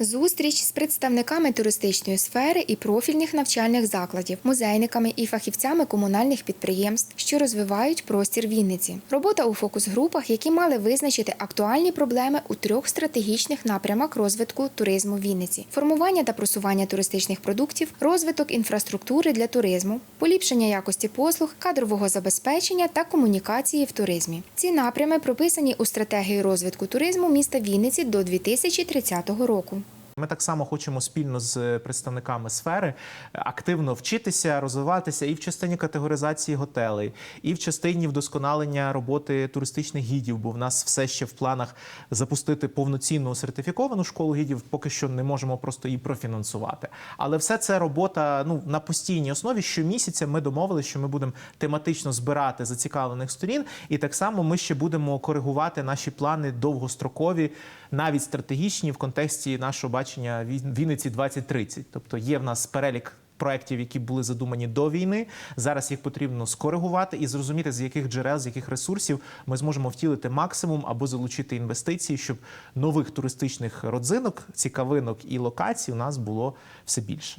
Зустріч з представниками туристичної сфери і профільних навчальних закладів, музейниками і фахівцями комунальних підприємств, що розвивають простір Вінниці. Робота у фокус-групах, які мали визначити актуальні проблеми у трьох стратегічних напрямах розвитку туризму Вінниці: формування та просування туристичних продуктів, розвиток інфраструктури для туризму, поліпшення якості послуг, кадрового забезпечення та комунікації в туризмі. Ці напрями прописані у стратегії розвитку туризму міста Вінниці до 2030 року. Ми так само хочемо спільно з представниками сфери активно вчитися, розвиватися і в частині категоризації готелей, і в частині вдосконалення роботи туристичних гідів. Бо в нас все ще в планах запустити повноцінну сертифіковану школу гідів. Поки що не можемо просто її профінансувати. Але все це робота ну на постійній основі. Щомісяця ми домовилися, що ми будемо тематично збирати зацікавлених сторін, і так само ми ще будемо коригувати наші плани довгострокові, навіть стратегічні в контексті нашого бачення Він- Вінниці 2030. Тобто є в нас перелік. Проєктів, які були задумані до війни, зараз їх потрібно скоригувати і зрозуміти, з яких джерел, з яких ресурсів ми зможемо втілити максимум або залучити інвестиції, щоб нових туристичних родзинок, цікавинок і локацій у нас було все більше.